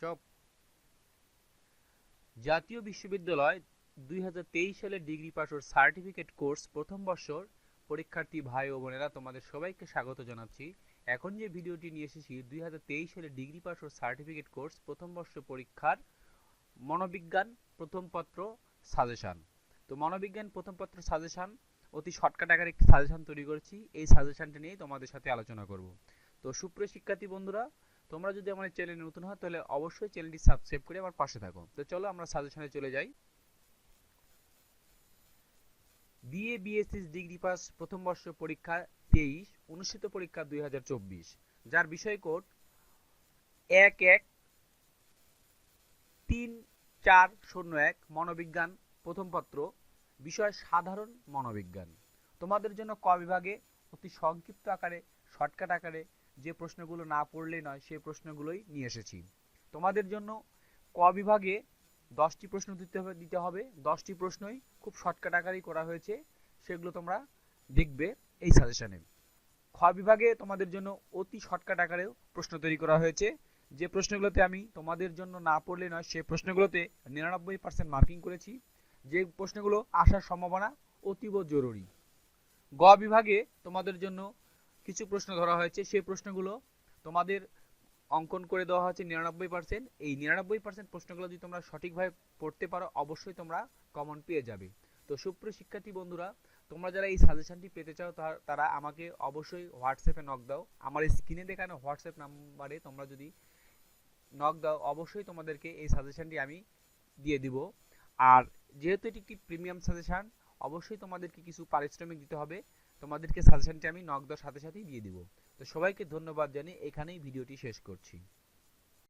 Chop. জাতীয় বিশ্ববিদ্যালয় দুই সালের ডিগ্রি ও সার্টিফিকেট কোর্স প্রথম বর্ষর পরীক্ষার্থী ভাই ও বোনেরা, তোমাদের সবাইকে স্বাগত জানাচ্ছি। এখন যে ভিডিওটি নিয়ে এসেছি, দুই সালের ডিগ্রি পাস ও সার্টিফিকেট কোর্স প্রথম বর্ষ পরীক্ষার মনোবিজ্ঞান প্রথম পত্র সাজেশান। তো মনোবিজ্ঞান প্রথম পত্র সাজেশান, অতি শর্টকাট আকারে একটি সাজেশান তৈরি করেছি। এই সাজেশানটা নিয়েই তোমাদের সাথে আলোচনা করব। তো সুপ্রিয় শিক্ষার্থী বন্ধুরা তোমরা যদি আমার চ্যানেলে নতুন হও তাহলে অবশ্যই চ্যানেলটি সাবস্ক্রাইব করে আমার পাশে থাকো। তো চলো আমরা সাজেশনে চলে যাই। বিএ বিএসসি ডিগ্রি পাস প্রথম বর্ষ পরীক্ষা তেইশ, অনুষ্ঠিত পরীক্ষা দুই হাজার চব্বিশ। যার বিষয় কোড এক এক তিন চার শূন্য এক মনোবিজ্ঞান, প্রথম পত্র। বিষয় সাধারণ মনোবিজ্ঞান। তোমাদের জন্য ক বিভাগে অতি সংক্ষিপ্ত আকারে, শর্টকাট আকারে যে প্রশ্নগুলো না পড়লেই নয় সেই প্রশ্নগুলোই নিয়ে এসেছি। তোমাদের জন্য ক বিভাগে দশটি প্রশ্ন দিতে হবে দিতে হবে। দশটি প্রশ্নই খুব শর্টকাট আকারেই করা হয়েছে, সেগুলো তোমরা দেখবে এই সাজেশনে খ বিভাগে তোমাদের জন্য অতি শর্টকাট আকারেও প্রশ্ন তৈরি করা হয়েছে। যে প্রশ্নগুলোতে আমি তোমাদের জন্য না পড়লে নয় সেই প্রশ্নগুলোতে নিরানব্বই পার্সেন্ট মার্কিং করেছি। যে প্রশ্নগুলো আসার সম্ভাবনা অতীব জরুরি। গ বিভাগে তোমাদের জন্য কিছু প্রশ্ন ধরা হয়েছে। সেই প্রশ্নগুলো তোমাদের অঙ্কন করে দেওয়া হয়েছে নিরানব্বই পার্সেন্ট এই নিরানব্বই পার্সেন্ট প্রশ্নগুলো যদি তোমরা সঠিকভাবে পড়তে পারো, অবশ্যই তোমরা কমন পেয়ে যাবে। তো সুপ্রিয় শিক্ষার্থী বন্ধুরা, তোমরা যারা এই সাজেশনটি পেতে চাও, তার- আমাকে অবশ্যই হোয়াটসঅ্যাপে নক দাও। আমার স্ক্রিনে দেখানো হোয়াটসঅ্যাপ নাম্বারে তোমরা যদি নক দাও, অবশ্যই তোমাদেরকে এই সাজেশনটি আমি দিয়ে দিব। আর যেহেতু এটি একটি প্রিমিয়াম সাজেশন অবশ্যই তোমাদেরকে কিছু পারিশ্রমিক দিতে হবে। তোমাদেরকে সাজেশনটি আমি নক দেওয়ার সাথে সাথেই দিয়ে দিব। তো সবাইকে ধন্যবাদ জানিয়ে এখানেই ভিডিওটি শেষ করছি।